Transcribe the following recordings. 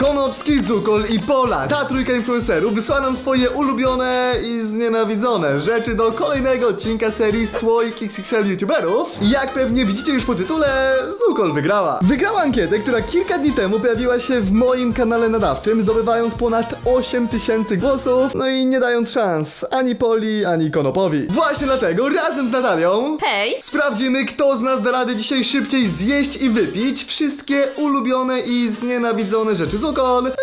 Konopski, Zukol i Pola. Ta trójka influencerów wysłała nam swoje ulubione i znienawidzone rzeczy do kolejnego odcinka serii Słoik XXL YouTuberów. I jak pewnie widzicie już po tytule, Zukol wygrała. Wygrała ankietę, która kilka dni temu pojawiła się w moim kanale nadawczym, zdobywając ponad 8 tysięcy głosów, no i nie dając szans ani Poli, ani Konopowi. Właśnie dlatego razem z Natalią Hej! Sprawdzimy, kto z nas da radę dzisiaj szybciej zjeść i wypić wszystkie ulubione i znienawidzone rzeczy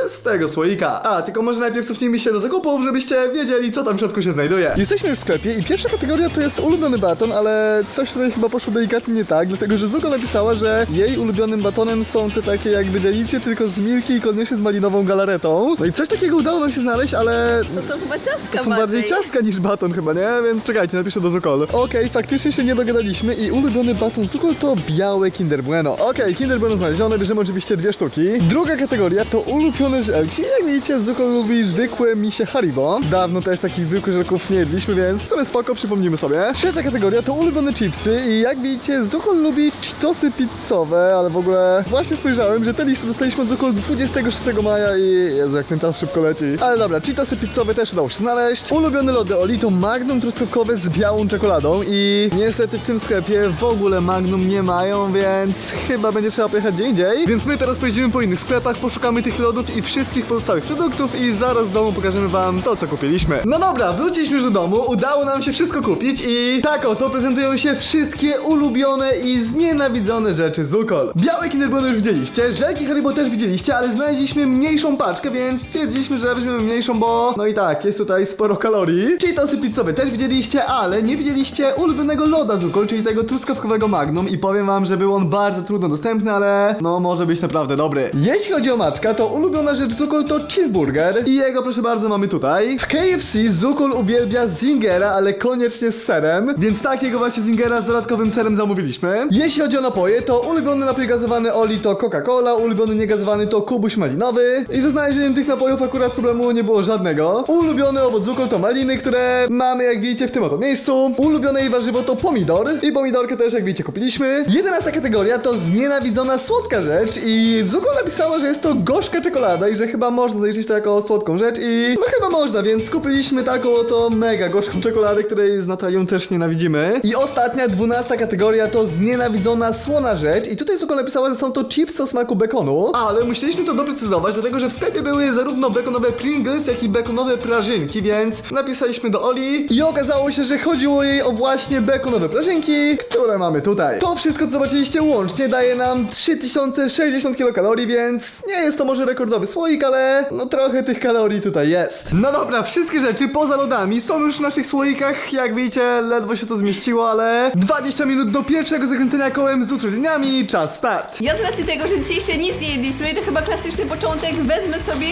z tego słoika. A, tylko może najpierw cofnijmy się do zakupów, żebyście wiedzieli, co tam w środku się znajduje. Jesteśmy już w sklepie i pierwsza kategoria to jest ulubiony baton, ale coś tutaj chyba poszło delikatnie nie tak, dlatego że Zuko napisała, że jej ulubionym batonem są te takie jakby delicje, tylko z milki i koniecznie z malinową galaretą. No i coś takiego udało nam się znaleźć, ale To są chyba ciastka to są bardziej ciastka niż baton chyba, nie? Więc czekajcie, napiszę do Zukol. Okej, faktycznie się nie dogadaliśmy i ulubiony baton Zukol to białe Kinder Bueno. Okej, Kinder Bueno znalezione, bierzemy oczywiście dwie sztuki. Druga kategoria to ulubione żelki. Jak widzicie, Zukol lubi zwykłe misie Haribo. Dawno też takich zwykłych żelków nie jedliśmy, więc w sumie spoko, przypomnimy sobie. Trzecia kategoria to ulubione chipsy i jak widzicie, Zukol lubi Cheetosy pizzowe, ale w ogóle właśnie spojrzałem, że tę listę dostaliśmy od Zukol 26 maja i Jezu, jak ten czas szybko leci. Ale dobra, Cheetosy pizzowe też udało się znaleźć. Ulubione lody Oli to Magnum truskawkowe z białą czekoladą i niestety w tym sklepie w ogóle Magnum nie mają, więc chyba będzie trzeba pojechać gdzie indziej. Więc my teraz pojedziemy po innych sklepach, poszukamy tych lodów i wszystkich pozostałych produktów i zaraz w domu pokażemy wam to, co kupiliśmy. No dobra, wróciliśmy już do domu, udało nam się wszystko kupić i tak oto prezentują się wszystkie ulubione i znienawidzone rzeczy z Ukol. Białe Kinder już widzieliście, żelki Haribo też widzieliście, ale znaleźliśmy mniejszą paczkę, więc stwierdziliśmy, że weźmiemy mniejszą, bo no i tak, jest tutaj sporo kalorii. Cheetosy pizzowe też widzieliście, ale nie widzieliście ulubionego loda z Ukol, czyli tego truskawkowego Magnum i powiem wam, że był on bardzo trudno dostępny, ale no może być naprawdę dobry. Jeśli chodzi o maczka, to ulubiona rzecz z Ukol to cheeseburger i jego proszę bardzo mamy tutaj. W KFC Zukol uwielbia zingera, ale koniecznie z serem, więc takiego właśnie zingera z dodatkowym serem zamówiliśmy. Jeśli chodzi o napoje, to ulubiony napój gazowany Oli to Coca-Cola, ulubiony niegazowany to kubuś malinowy i ze znalezieniem tych napojów akurat problemu nie było żadnego. Ulubiony owoc Zukol to maliny, które mamy jak widzicie w tym oto miejscu. Ulubione jej warzywo to pomidor i pomidorkę też jak widzicie kupiliśmy. Jedenasta kategoria to znienawidzona słodka rzecz i Zukol napisała, że jest to gorzka czekolada i że chyba można zaliczyć to jako słodką rzecz i no chyba można, więc kupiliśmy taką oto mega gorzką czekoladę, której z Natalią też nienawidzimy. I ostatnia, dwunasta kategoria to znienawidzona słona rzecz i tutaj Zukol napisała, że są to chips o smaku bekonu, ale musieliśmy to doprecyzować, dlatego że w sklepie były zarówno bekonowe Pringles, jak i bekonowe prażynki, więc napisaliśmy do Oli i okazało się, że chodziło jej o właśnie bekonowe prażynki, które mamy tutaj. To wszystko, co zobaczyliście łącznie daje nam 3060 kilokalorii, więc nie jest to może rekordowy słoik, ale no trochę tych kalorii tutaj jest. No dobra, wszystkie rzeczy poza lodami są już w naszych słoikach, jak widzicie, ledwo się to zmieściło, ale 20 minut do pierwszego zakręcenia kołem z utrudnieniami, czas start. Ja z racji tego, że dzisiaj jeszcze nic nie jedliśmy, to chyba klasyczny początek, wezmę sobie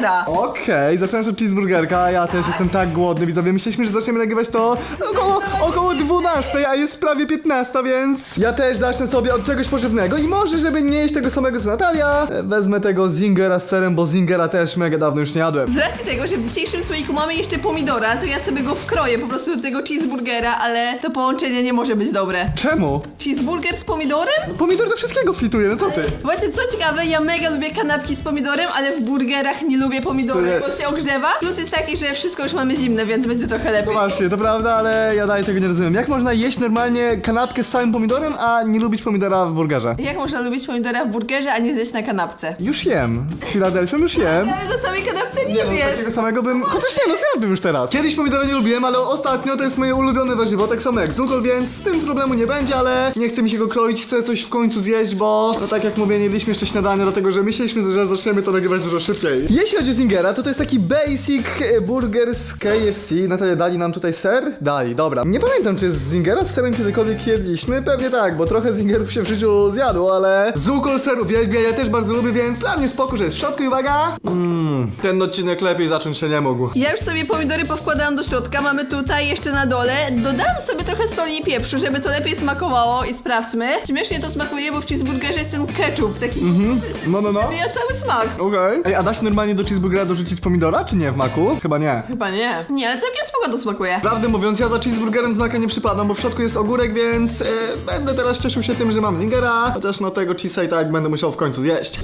cheeseburgera. Okej, zaczynam od cheeseburgerka, ja też jestem tak głodny, widzowie. Myśleliśmy, że zaczniemy nagrywać to około, około 12, a jest prawie 15, więc ja też zacznę sobie od czegoś pożywnego i może, żeby nie jeść tego samego co Natalia, e, wezmę tego zingera z serem, bo zingera też mega dawno już nie jadłem. Z racji tego, że w dzisiejszym słoiku mamy jeszcze pomidora, to ja sobie go wkroję po prostu do tego cheeseburgera, ale to połączenie nie może być dobre. Czemu? Cheeseburger z pomidorem? Pomidor do wszystkiego fituje, no co ty? Właśnie co ciekawe, ja mega lubię kanapki z pomidorem, ale w burgerach nie lubię To nie- bo się ogrzewa. Plus jest taki, że wszystko już mamy zimne, więc będzie trochę No lepiej. właśnie, to prawda, ale ja dalej tego nie rozumiem. Jak można jeść normalnie kanapkę z całym pomidorem, a nie lubić pomidora w burgerze? Jak można lubić pomidora w burgerze, a nie zjeść na kanapce? Już jem. Z Filadelfią już jem. Ale za samej kanapce nie, Nie no, takiego samego bym... Chociaż nie no, zjadłbym już teraz. Kiedyś pomidora nie lubiłem, ale ostatnio to jest moje ulubione warzywo, tak samo jak zukol, więc z tym problemu nie będzie, ale nie chce mi się go kroić, chcę coś w końcu zjeść, bo no tak jak mówię, nie jedliśmy jeszcze śniadania, dlatego że myśleliśmy, że zaczniemy to nagrywać dużo szybciej. Jeśli chodzi o Zingera, to to jest taki basic e, burger z KFC. Natalia, dali nam tutaj ser? Dali, dobra. Nie pamiętam, czy z Zingera z serem kiedykolwiek jedliśmy, pewnie tak, bo trochę Zingerów się w życiu zjadło, ale zukol ser uwielbia, ja też bardzo lubię, więc dla mnie spoko, że jest w środku i uwaga. Mmm, ten odcinek lepiej zacząć się nie mógł. Ja już sobie pomidory powkładałam do środka, mamy tutaj jeszcze na dole. Dodałam sobie trochę soli i pieprzu, żeby to lepiej smakowało i sprawdźmy. Śmiesznie to smakuje, bo w cheeseburgerze jest ten ketchup, taki No, no, no. ja cały smak. Okej. Ej, a da się normalnie do cheeseburgera dorzucić pomidora, czy nie w maku? Chyba nie. Chyba nie. Nie, ale całkiem spoko to smakuje. Prawdę mówiąc, ja za cheeseburgerem z maka nie przypadam, bo w środku jest ogórek, więc e, będę teraz cieszył się tym, że mam zingera, chociaż no tego cheese'a i tak będę musiał w końcu zjeść.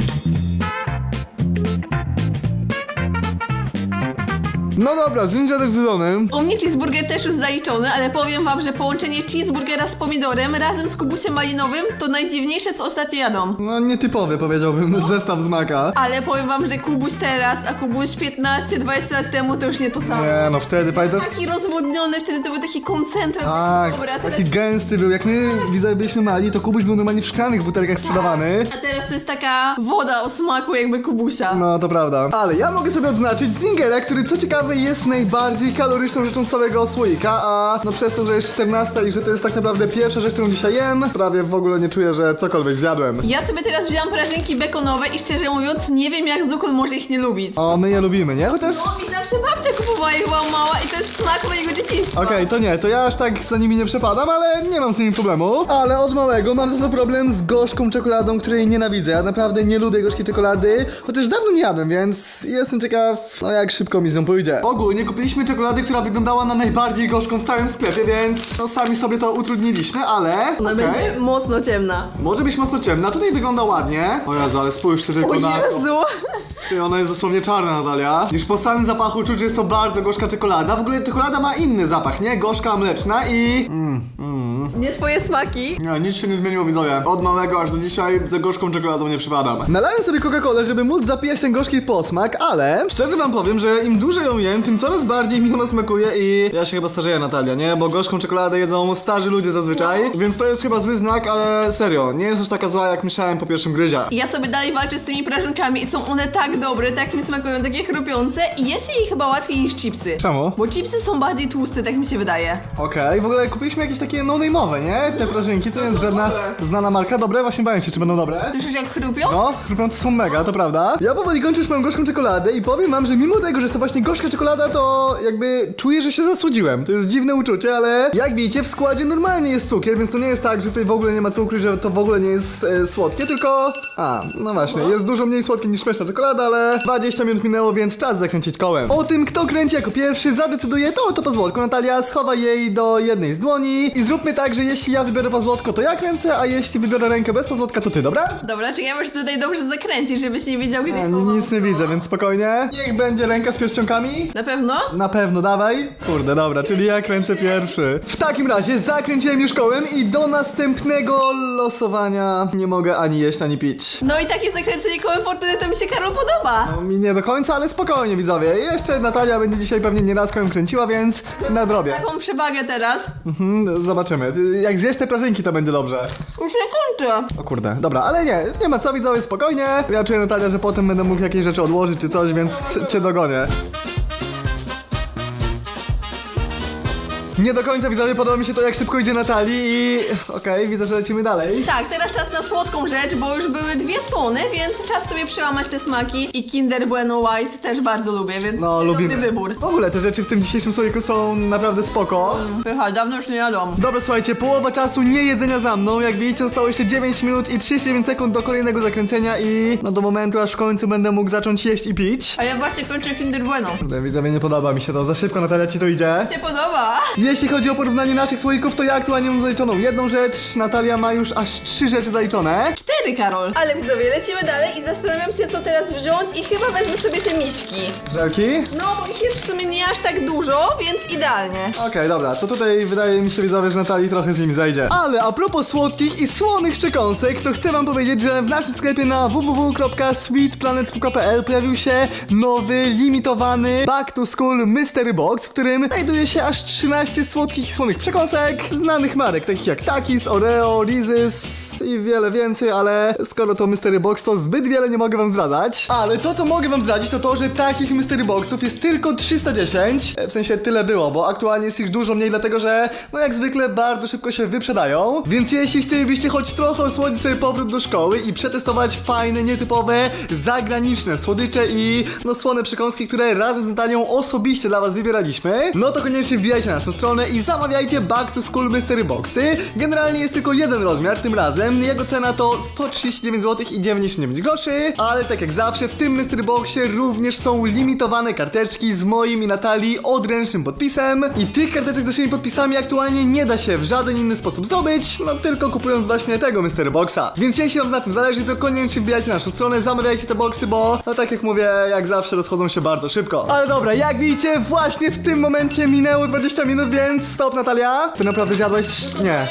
No dobra, zimdziadek zjedzony. U mnie cheeseburger też już zaliczony, ale powiem wam, że połączenie cheeseburgera z pomidorem razem z kubusem malinowym to najdziwniejsze, co ostatnio jadą. No nietypowy powiedziałbym, zestaw z maka. Ale powiem wam, że kubuś teraz, a kubuś 15-20 lat temu to już nie to samo. Nie no, wtedy pamiętasz? Taki rozwodniony, wtedy to był taki koncentrat. Tak, Dobra, teraz... taki gęsty był. Jak my widzowie byliśmy mali, to Kubuś był normalnie w szklanych butelkach sprzedawany. A teraz to jest taka woda o smaku jakby kubusia. No to prawda. Ale ja mogę sobie odznaczyć Zingera, który co ciekawe jest najbardziej kaloryczną rzeczą z całego słoika, a no przez to, że jest 14 i że to jest tak naprawdę pierwsza rzecz, którą dzisiaj jem, prawie w ogóle nie czuję, że cokolwiek zjadłem. Ja sobie teraz wzięłam prażynki bekonowe i szczerze mówiąc nie wiem jak Zukul może ich nie lubić. O, my je lubimy, nie? Chociaż... No mi zawsze babcia kupowała je była mała i to jest smak mojego dzieciństwa. Okej, to nie, to ja aż tak za nimi nie przepadam, ale nie mam z nimi problemu. Ale od małego mam za to problem z gorzką czekoladą, której nienawidzę. Ja naprawdę nie lubię gorzkiej czekolady, chociaż dawno nie jadłem, więc jestem ciekaw, no jak szybko mi z nią pójdzie. Ogólnie kupiliśmy czekoladę, która wyglądała na najbardziej gorzką w całym sklepie, więc no sami sobie to utrudniliśmy, ale... Ona okej. będzie mocno ciemna. Może być mocno ciemna, tutaj wygląda ładnie. O Jezu, ale spójrzcie tylko na... Jezu! Ty, ona jest dosłownie czarna, Natalia. Już po samym zapachu czuć, że jest to bardzo gorzka czekolada. W ogóle czekolada ma inny zapach, nie? Gorzka, mleczna i... Mm, mm. Nie twoje smaki. Nie, nic się nie zmieniło, widzowie. Od małego aż do dzisiaj za gorzką czekoladą nie przypadam. Nalałem sobie Coca-Colę, żeby móc zapijać ten gorzki posmak, ale szczerze wam powiem, że im dłużej ją jem, tym coraz bardziej mi ona smakuje i ja się chyba starzeję, Natalia, nie? Bo gorzką czekoladę jedzą starzy ludzie zazwyczaj, więc to jest chyba zły znak, ale serio, nie jest aż taka zła, jak myślałem po pierwszym gryzie. Ja sobie dalej walczę z tymi prażynkami i są one tak dobre, tak mi smakują, takie chrupiące i je się je chyba łatwiej niż chipsy. Czemu? Bo chipsy są bardziej tłuste, tak mi się wydaje. Okej, w ogóle kupiliśmy jakieś takie no-name'owe, nie? Te prażynki, to nie jest żadna znana marka. Dobre? Właśnie bałem się, czy będą dobre. Słyszysz jak chrupią? No, chrupiące są mega, to prawda. Ja powoli kończę już moją gorzką czekoladę i powiem wam, że mimo tego, że jest to właśnie gorzka czekolada, to jakby czuję, że się zasłodziłem. To jest dziwne uczucie, ale jak widzicie, w składzie normalnie jest cukier, więc to nie jest tak, że tutaj w ogóle nie ma cukru, że to w ogóle nie jest e, słodkie, tylko... A, no właśnie, jest dużo mniej słodkie niż pyszna czekolada, ale 20 minut minęło, więc czas zakręcić kołem. O tym, kto kręci jako pierwszy, zadecyduje to oto pozwolku. Natalia, schowaj jej do jednej z dłoni i zróbmy tak, że jeśli ja wybiorę pozłotko, to ja kręcę, a jeśli wybiorę rękę bez pozłotka, to ty, dobra? Dobra, czekaj, może tutaj dobrze zakręcić, żebyś nie wiedział, gdzie A, ni- nic nie widzę, więc spokojnie. Niech będzie ręka z pierścionkami. Na pewno? Na pewno, dawaj. Kurde, dobra, czyli ja kręcę pierwszy. W takim razie zakręciłem już kołem i do następnego losowania nie mogę ani jeść, ani pić. No i takie zakręcenie kołem fortuny to mi się Karol podoba. No, mi nie do końca, ale spokojnie widzowie. Jeszcze Natalia będzie dzisiaj pewnie nie raz kołem kręciła, więc nadrobię. Taką przewagę teraz. Mhm, zobaczymy. Ty- Jak zjesz te prażynki, to będzie dobrze. Już nie kończę. O kurde, dobra, ale nie, nie ma co widzowie, spokojnie. Ja czuję Natalia, że potem będę mógł jakieś rzeczy odłożyć czy coś, więc cię dogonię. Nie do końca widzowie podoba mi się to jak szybko idzie Natalii i... Okej, widzę, że lecimy dalej. Tak, teraz czas na słodką rzecz, bo już były dwie słone, więc czas sobie przełamać te smaki. I Kinder Bueno White też bardzo lubię, więc No, dobry lubimy. wybór. W ogóle te rzeczy w tym dzisiejszym słoiku są naprawdę spoko. Pycha, dawno już nie jadłam. Dobra, słuchajcie, połowa czasu nie jedzenia za mną. Jak widzicie, zostało jeszcze 9 minut i 39 sekund do kolejnego zakręcenia i no do momentu, aż w końcu będę mógł zacząć jeść i pić. A ja właśnie kończę Kinder Bueno. Kurde, Widzowie, nie podoba mi się to. Za szybko, Natalia, ci to idzie. Się podoba? Jeśli chodzi o porównanie naszych słoików, to ja aktualnie mam zaliczoną jedną rzecz, Natalia ma już aż trzy rzeczy zaliczone. Cztery, Karol. Ale widzowie, lecimy dalej i zastanawiam się, co teraz wziąć i chyba wezmę sobie te miśki. Żelki? No, bo ich jest w sumie nie aż tak dużo, więc idealnie. Okej, dobra, to tutaj wydaje mi się widzowie, że Natalii trochę z nim zajdzie. Ale a propos słodkich i słonych przekąsek, to chcę wam powiedzieć, że w naszym sklepie na www.sweetplanet.pl pojawił się nowy, limitowany Back to School Mystery Box, w którym znajduje się aż 13 słodkich i słonych przekąsek znanych marek, takich jak Takis, Oreo, I wiele więcej, ale skoro to Mystery Box, to zbyt wiele nie mogę wam zdradzać. Ale to, co mogę wam zdradzić, to to, że takich Mystery Boxów jest tylko 310. E, W sensie tyle było, bo aktualnie jest ich dużo mniej, dlatego że, no jak zwykle, bardzo szybko się wyprzedają. Więc jeśli chcielibyście choć trochę osłodzić sobie powrót do szkoły i przetestować fajne, nietypowe, zagraniczne słodycze i, no, słone przekąski, które razem z Natalią osobiście dla was wybieraliśmy, no to koniecznie wbijajcie na naszą stronę i zamawiajcie Back to School Mystery Boxy. Generalnie jest tylko jeden rozmiar tym razem, Jego cena to 139 zł i 99 groszy, ale tak jak zawsze w tym Mystery Boxie również są limitowane karteczki z moim i Natalii odręcznym podpisem i tych karteczek z naszymi podpisami aktualnie nie da się w żaden inny sposób zdobyć, no tylko kupując właśnie tego Mystery Boxa. Więc jeśli wam na tym zależy, to koniecznie wbijajcie na naszą stronę, zamawiajcie te boxy, bo no tak jak mówię, jak zawsze rozchodzą się bardzo szybko. Ale dobra, jak widzicie, właśnie w tym momencie minęło 20 minut, więc stop Natalia. Ty naprawdę zjadłeś? Nie.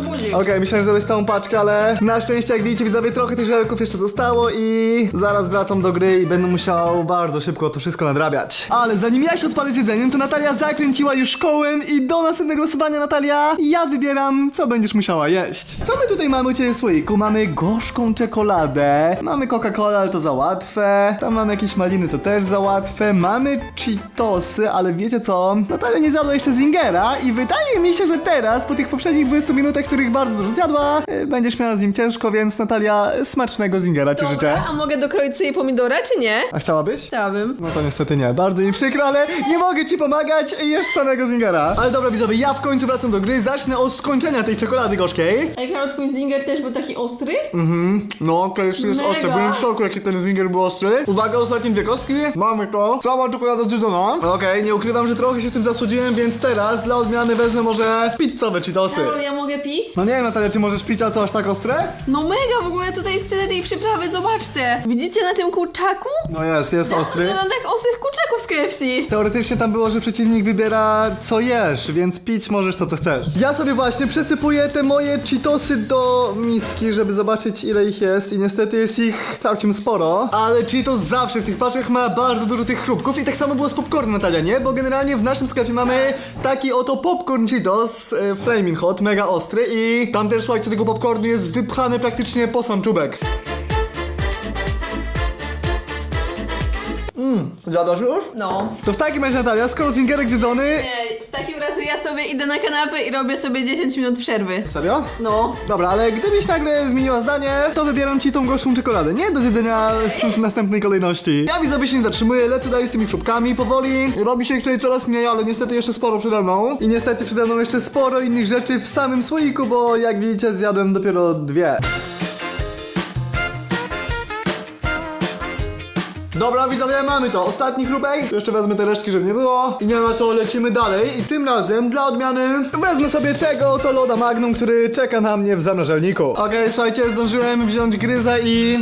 To, co mam w buzi. Okej, myślałem, że zrobię całą paczkę, ale na szczęście, jak widzicie, widzowie, trochę tych żelków jeszcze zostało i zaraz wracam do gry i będę musiał bardzo szybko to wszystko nadrabiać. Ale zanim ja się odpalę z jedzeniem, to Natalia zakręciła już kołem i do następnego losowania, Natalia, ja wybieram, co będziesz musiała jeść. Co my tutaj mamy u Ciebie w słoiku? Mamy gorzką czekoladę, mamy Coca-Cola, ale to za łatwe, tam mamy jakieś maliny, to też za łatwe, mamy Cheetosy, ale wiecie co? Natalia nie zjadła jeszcze Zingera i wydaje mi się, że teraz, po tych poprzednich 20 minutach, których bardzo dużo zjadła, y, będziesz miała z nim ciężko, więc Natalia, smacznego Zingera Ci życzę. A mogę dokroić sobie pomidora, czy nie? A chciałabyś? Chciałabym. No to niestety nie, bardzo mi przykro, ale nie mogę ci pomagać, jesz samego Zingera. Ale dobra widzowie, ja w końcu wracam do gry, zacznę od skończenia tej czekolady gorzkiej. Ej, Karol, twój zinger też był taki ostry? Mhm, no to jeszcze jest Mega. ostre, byłem w szoku jaki ten Zinger był ostry. Uwaga, ostatnie dwie kostki, mamy to. Cała czekolada zjedzona. Okej, nie ukrywam, że trochę się tym zasłodziłem, więc teraz dla odmiany wezmę może pizzowe Cheetosy. Karol, ja mogę pić? No nie wiem Natalia, czy możesz pić, a co aż tak ostre? No mega, w ogóle tutaj jest tyle tej przyprawy, zobaczcie. Widzicie na tym kurczaku? No jest, jest ostry. Wygląda jak ostrych kurczaków z KFC. Teoretycznie tam było, że przeciwnik wybiera co jesz, więc pić możesz to co chcesz. Ja sobie właśnie przesypuję te moje Cheetosy do miski, żeby zobaczyć ile ich jest i niestety jest ich całkiem sporo. Ale Cheetos zawsze w tych paczkach ma bardzo dużo tych chrupków i tak samo było z popcornem Natalia, nie? Bo generalnie w naszym sklepie mamy taki oto popcorn Cheetos e, Flaming Hot, mega ostry i tam też słuchajcie tego popcornu jest wypchany praktycznie po sam czubek. Zjadasz już? No. To w takim razie Natalia, skoro Zingerek zjedzony... Ej, w takim razie ja sobie idę na kanapę i robię sobie 10 minut przerwy. Serio? No. Dobra, ale gdybyś nagle zmieniła zdanie, to wybieram ci tą gorzką czekoladę, nie? Do zjedzenia w następnej kolejności. Ja widzę, się nie zatrzymuję, lecę dalej z tymi chrupkami powoli. Robi się ich tutaj coraz mniej, ale niestety jeszcze sporo przede mną. I niestety przede mną jeszcze sporo innych rzeczy w samym słoiku, bo jak widzicie zjadłem dopiero dwie. Dobra, widzowie, mamy to. Ostatni chrupek. Jeszcze wezmę te resztki, żeby nie było. I nie ma co, lecimy dalej. I tym razem, dla odmiany, wezmę sobie tego oto loda Magnum, który czeka na mnie w zamrażalniku. Okej, słuchajcie, zdążyłem wziąć gryza i...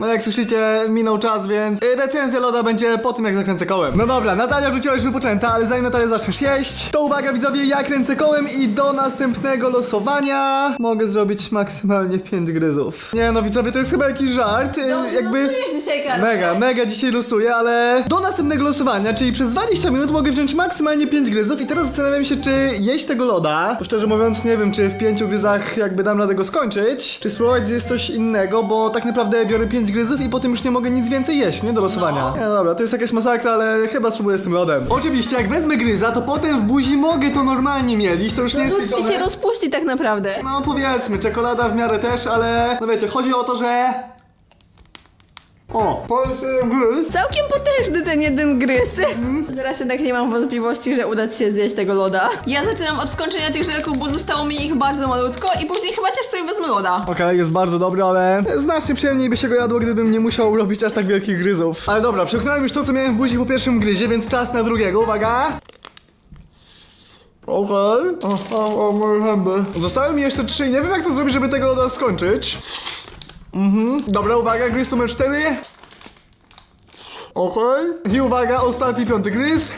No jak słyszycie, minął czas, więc y, recenzja loda będzie po tym, jak zakręcę kołem. No dobra, Natalia wróciła już wypoczęta, ale zanim Natalia zaczniesz jeść, to uwaga widzowie, ja kręcę kołem i do następnego losowania mogę zrobić maksymalnie 5 gryzów. Nie no widzowie, to jest chyba jakiś żart, y, Dobrze, jakby... losujesz dzisiaj, Karol. Mega, mega dzisiaj losuję, ale do następnego losowania, czyli przez 20 minut mogę wziąć maksymalnie 5 gryzów i teraz zastanawiam się, czy jeść tego loda, bo szczerze mówiąc nie wiem, czy w 5 gryzach jakby dam radę go skończyć, czy spróbować zjeść coś innego, bo tak naprawdę biorę 5 gryzów i potem już nie mogę nic więcej jeść, nie? Do losowania. Nie, dobra, to jest jakaś masakra, ale chyba spróbuję z tym lodem. Oczywiście, jak wezmę gryza, to potem w buzi mogę to normalnie mielić, to już nie jest Lód ci liczone. się rozpuści tak naprawdę. No powiedzmy, czekolada w miarę też, ale no wiecie, chodzi o to, że... O, to jest e, gryz. Całkiem potężny ten jeden gryz. Teraz jednak nie mam wątpliwości, że uda ci się zjeść tego loda. Ja zaczynam od skończenia tych żelków, bo zostało mi ich bardzo malutko i później chyba też sobie wezmę loda. Okej, jest bardzo dobry, ale znacznie przyjemniej by się go jadło, gdybym nie musiał robić aż tak wielkich gryzów. Ale dobra, przekonałem już to, co miałem w buzi po pierwszym gryzie, więc czas na drugiego, uwaga! Okej. O, o, o, moje zęby. Zostały mi jeszcze trzy i nie wiem jak to zrobić, żeby tego loda skończyć. Mhm. Dobra, uwaga, gryz numer cztery. Okej. I uwaga, ostatni piąty gryz.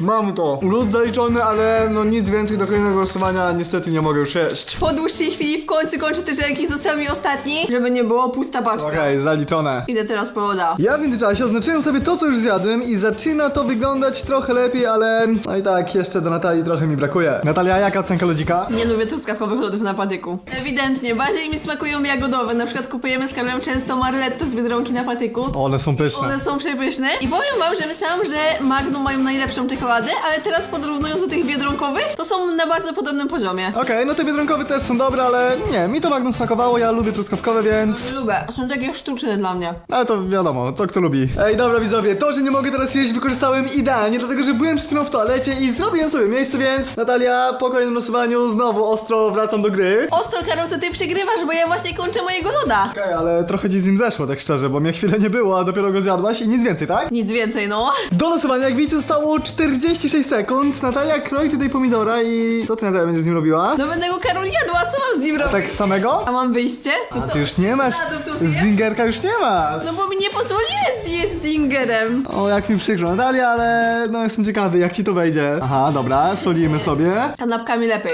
Mam to. Lód zaliczony, ale no nic więcej do kolejnego losowania niestety nie mogę już jeść. Po dłuższej chwili w końcu kończę te żelki, został mi ostatni, żeby nie było pusta paczka. Okej, zaliczone. Idę teraz po loda. Ja w międzyczasie oznaczyłem sobie to, co już zjadłem i zaczyna to wyglądać trochę lepiej, ale no i tak, jeszcze do Natalii trochę mi brakuje. Natalia, jaka cenka lodzika? Nie lubię truskawkowych lodów na patyku. Ewidentnie, bardziej mi smakują jagodowe. Na przykład kupujemy z Karolem często marletto z Biedronki na patyku. One są pyszne. One są przepyszne i powiem wam, że myślałam, że Magnum mają najlepszą czekoladę ale teraz podrównując do tych biedronkowych, to są na bardzo podobnym poziomie. Okej, no te biedronkowe też są dobre, ale nie, mi to Magnum smakowało, ja lubię truskawkowe, więc... Lubię, są takie sztuczne dla mnie. Ale to wiadomo, co kto lubi. Ej, dobra widzowie, to, że nie mogę teraz jeść, wykorzystałem idealnie, dlatego że byłem przed chwilą w toalecie i zrobiłem sobie miejsce, więc Natalia, po kolejnym losowaniu znowu ostro wracam do gry. Ostro, Karol, to ty przegrywasz, bo ja właśnie kończę mojego loda. Okej, ale trochę ci z nim zeszło, tak szczerze, bo mnie chwilę nie było, a dopiero go zjadłaś i nic więcej, tak? Nic więcej, no. Do losowania, jak widzicie, zostało 46 sekund. Natalia kroi tutaj pomidora i co ty Natalia będziesz z nim robiła? No będę go Karol jadła, co mam z nim robić? Tak samego? A mam wyjście? No A co? ty już nie masz, tu zingerka już nie masz. No bo mi nie pozwoliłeś zjeść z Zingerem. O, jak mi przykro, Natalia, ale no jestem ciekawy, jak ci to wejdzie. Aha, dobra, solimy sobie. Kanapkami lepiej.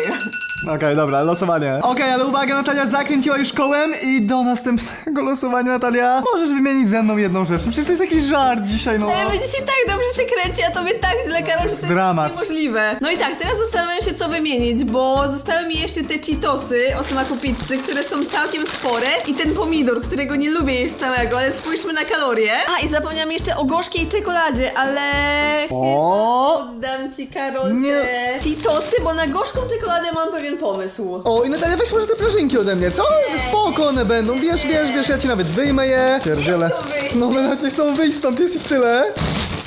Okej, dobra, losowanie. Okej, ale uwaga, Natalia zakręciła już kołem i do następnego losowania, Natalia, możesz wymienić ze mną jedną rzecz. Przecież to jest jakiś żart dzisiaj, no. Ale będzie się tak dobrze się kręci, a tobie tak źle, Karol, że to Dramat. jest niemożliwe. No i tak, teraz zastanawiam się, co wymienić, bo zostały mi jeszcze te Cheetosy o smaku pizzy, które są całkiem spore i ten pomidor, którego nie lubię jeść samego, ale spójrzmy na kalorie. A, i zapomniałam jeszcze o gorzkiej czekoladzie, ale... O! Oddam ci, Karol, Nie. te Cheetosy, bo na gorzką czekoladę mam pewien pomysł. O, i Natalia, weź może te prażynki ode mnie, co? Spoko one będą, bierz, bierz, bierz, ja ci nawet wyjmę je. Pierdziele. Wyjść? No, one nawet nie chcą wyjść stąd, jest ich tyle.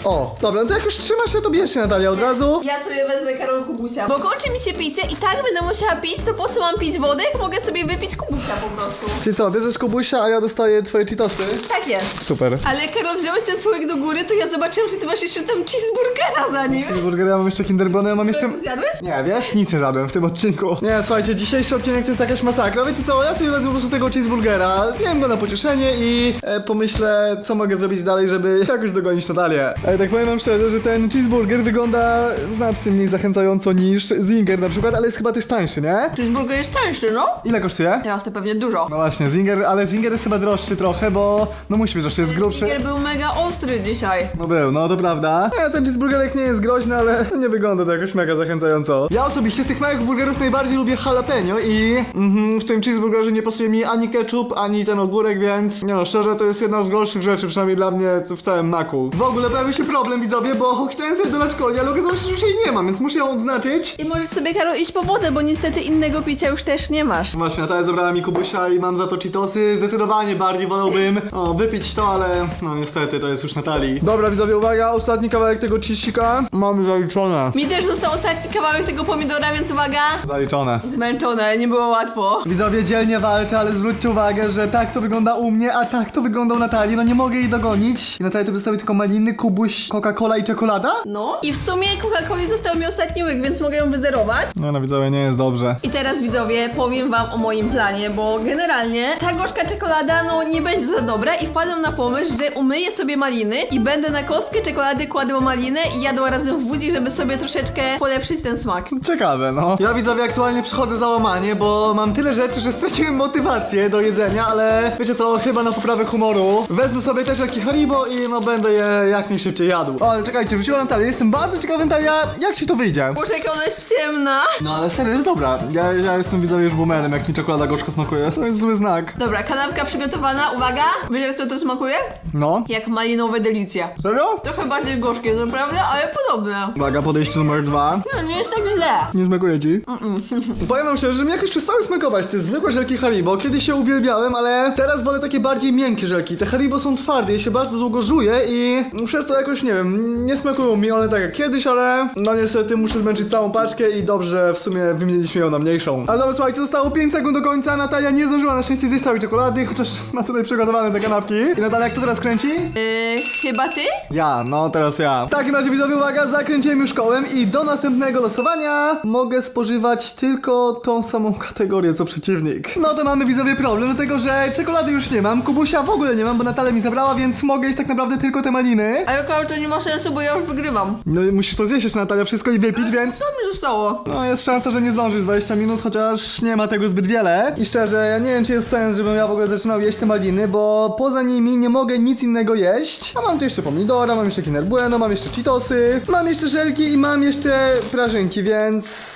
O, dobra, no to jak już trzymasz się, to bierz się, Natalia, od razu. Ja sobie wezmę Karol Kubusia. Bo kończy mi się picie i tak będę musiała pić, to po co mam pić wodę, jak mogę sobie wypić Kubusia po prostu. Czyli co, bierzesz kubusia, a ja dostaję twoje cheetosy? Tak jest. Super. Ale Karol, wziąłeś ten słoik do góry, to ja zobaczyłam, że ty masz jeszcze tam cheeseburgera za nim. Burger, ja mam jeszcze Kinder Bueno, ja mam jeszcze... To zjadłeś? Nie, wiesz, nic nie żadłem w tym odcinku. Nie, słuchajcie, dzisiejszy odcinek to jest jakaś masakra. Wiecie co, ja sobie wezmę po prostu tego cheeseburgera, zjem go na pocieszenie i e, pomyślę, co mogę zrobić dalej, żeby jakoś dogonić Natalię. Ale tak powiem wam szczerze, że ten cheeseburger wygląda znacznie mniej zachęcająco niż Zinger na przykład, ale jest chyba też tańszy, nie? Cheeseburger jest tańszy, no. Ile kosztuje? Teraz to pewnie dużo. No właśnie, Zinger, ale Zinger jest chyba droższy trochę, bo no musi być, że jest grubszy. Burger był mega ostry dzisiaj. No był, no to prawda. Nie, ten cheeseburgerek nie jest groźny, ale nie wygląda to jakoś mega zachęcająco. Ja osobiście z tych małych burgerów najbardziej lubię jalapeno i mhm, w tym cheeseburgerze nie pasuje mi ani ketchup, ani ten ogórek, więc nie no, szczerze to jest jedna z gorszych rzeczy, przynajmniej dla mnie w całym maku. W ogóle pojawił się problem, widzowie, bo chciałem sobie dolać coli, ale okazało się, że już jej nie mam, więc muszę ją odznaczyć. I możesz sobie, Karol, iść po wodę, bo niestety innego picia już też nie masz. Właśnie, Natalia zabrała mi kubusia i mam za to cheetosy. Zdecydowanie bardziej wolałbym o, wypić to, ale no niestety to jest już Natalii. Dobra widzowie, uwaga, ostatni kawałek tego cheesika. Mamy zaliczone. Mi też został ostatni kawałek tego pomidora, więc uwaga. Zaliczone. Zmęczone, nie było łatwo. Widzowie dzielnie walczę, ale zwróćcie uwagę, że tak to wygląda u mnie, a tak to wygląda u Natalii. No nie mogę jej dogonić. I Natalii to zostały tylko maliny, kubuś, Coca-Cola i czekolada? No. I w sumie Coca-Coli został mi ostatni łyk, więc mogę ją wyzerować. No no widzowie, nie jest dobrze. I teraz widzowie, powiem wam o moim planie, bo generalnie ta gorzka czekolada no nie będzie za dobra i wpadłam na pomysł, że umyję sobie maliny i będę na kostkę czekolady kładła malinę i jadła razem w buzi, żeby sobie troszeczkę polepszyć ten smak. Ciekawe, no. Ja widzowie aktualnie przechodzę załamanie, bo mam tyle rzeczy, że straciłem motywację do jedzenia, ale wiecie co, chyba na poprawę humoru. Wezmę sobie też jakiś haribo i no będę je jak najszybciej jadł. O, ale czekajcie, wróciła Natalia, jestem bardzo ciekawy Natalia, jak ci to wyjdzie? Jak ona jest ciemna. No ale serio, jest dobra. Ja, ja jestem widzowie już boomerem, jak mi czekolada gorzko smakuje. To jest zły znak. Dobra, kanapka przygotowana, uwaga. Wiesz jak co to smakuje? No. Jak malinowe delicje. Serio? Trochę bardziej gorzkie, co prawda, ale podobne. Uwaga, podejście numer dwa. No, nie jest tak źle. Nie smakuje ci? Powiem wam szczerze, że mi jakoś przestały smakować te zwykłe żelki Haribo. Kiedyś się uwielbiałem, ale teraz wolę takie bardziej miękkie żelki. Te Haribo są twarde, je się bardzo długo żuje i przez to jakoś, nie wiem, nie smakują mi one tak jak kiedyś, ale no niestety muszę zmęczyć całą paczkę i dobrze w sumie wymieniliśmy ją na mniejszą. Ale dobra, słuchajcie, zostało 5 sekund do końca. Natalia nie zdążyła na szczęście zjeść całej czekolady, chociaż ma tutaj przygotowane te kanapki. I Natalia, jak to teraz kręci? Yy, chyba ty? Ja, no teraz ja. W takim razie widzowie, uwaga, zakręciłem już kołem i do następnego losowania mogę spożywać tylko tą samą kategorię co przeciwnik. No to mamy widzowie problem, dlatego że czekolady już nie mam, kubusia w ogóle nie mam, bo Natalia mi zabrała, więc mogę jeść tak naprawdę tylko te maliny. Ale to nie ma sensu, bo ja już wygrywam. No i musisz to zjeść jeszcze Natalia wszystko i wypić, więc... Co mi zostało? No jest szansa, że nie zdążysz 20 minut, chociaż nie ma tego zbyt wiele. I szczerze, ja nie wiem czy jest sens, żebym ja w ogóle zaczynał jeść te maliny, bo poza nimi nie mogę nic innego jeść. A mam tu jeszcze pomidora, mam jeszcze Kinder Bueno, mam jeszcze Cheetosy, mam jeszcze żelki i mam jeszcze prażynki, więc...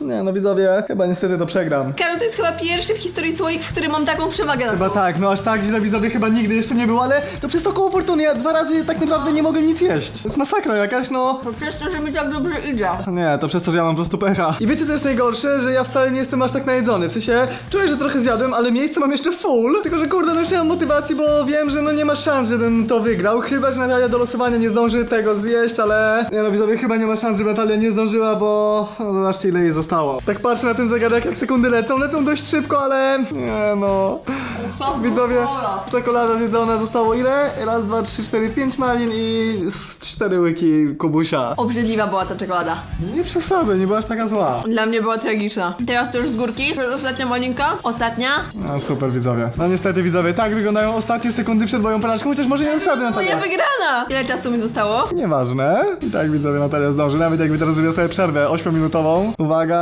Nie no widzowie, chyba niestety to przegram. Karol, to jest chyba pierwszy w historii słoik, w którym mam taką przewagę. Chyba tak, no aż tak źle widzowie chyba nigdy jeszcze nie było, ale to przez to koło fortuny ja dwa razy tak naprawdę nie mogę mogłem nic jeść. To jest masakra jakaś, no. To przez to, że mi tak dobrze idzie. Nie, to przez to, że ja mam po prostu pecha. I wiecie co jest najgorsze? Że ja wcale nie jestem aż tak najedzony. W sensie, czuję, że trochę zjadłem, ale miejsce mam jeszcze full. Tylko, że kurde, no już nie mam motywacji, bo wiem, że no nie ma szans, żebym to wygrał. Chyba, że Natalia do losowania nie zdąży tego zjeść, ale... Nie no, widzowie, chyba nie ma szans, żeby Natalia nie zdążyła, bo... No, zobaczcie, ile jej zostało. Tak patrzę na ten zegarek, jak sekundy lecą. Lecą dość szybko, ale... Nie no... Widzowie, czekolada zjedzona zostało ile? Raz, dwa, trzy, cztery, pięć malin i z cztery łyki kubusia. Obrzydliwa była ta czekolada. Nie przesadzaj, nie byłaś taka zła. Dla mnie była tragiczna. Teraz to już z górki. Ostatnia malinka. Ostatnia. No super widzowie. No niestety widzowie, tak wyglądają ostatnie sekundy przed moją porażką, chociaż może nie odsiadłem Moja Natalia. wygrana! Ile czasu mi zostało? Nieważne. I tak widzowie Natalia zdąży, nawet jakby teraz zrobiła sobie przerwę 8-minutową. Uwaga,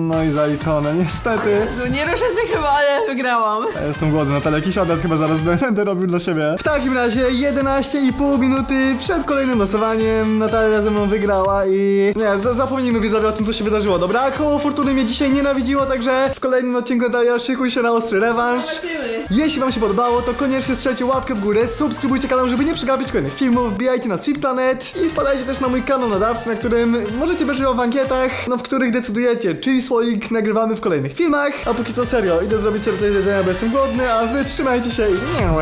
no i zaliczone, niestety. No nie ruszę się chyba, ale wygrałam. Ja jestem głodny, Natalia, jakiś obiad chyba zaraz będę robił dla siebie. W takim razie 11,5 minuty przed kolejnym losowaniem Natalia ze mną wygrała i... Nie, za- zapomnijmy widzowie o tym, co się wydarzyło, dobra? Koło Fortuny mnie dzisiaj nienawidziło, także w kolejnym odcinku Natalia szykuj się na ostry rewanż. Zobaczymy. Jeśli wam się podobało, to koniecznie strzelcie łapkę w górę, subskrybujcie kanał, żeby nie przegapić kolejnych filmów, wbijajcie na Sweet Planet i wpadajcie też na mój kanał nadawczy, na którym możecie brać udział w ankietach, no w których decydujecie, czyj słoik nagrywamy w kolejnych filmach, a póki co serio, idę zrobić sobie coś do jedzenia, bo jestem głodny, a wy trzymajcie się i nie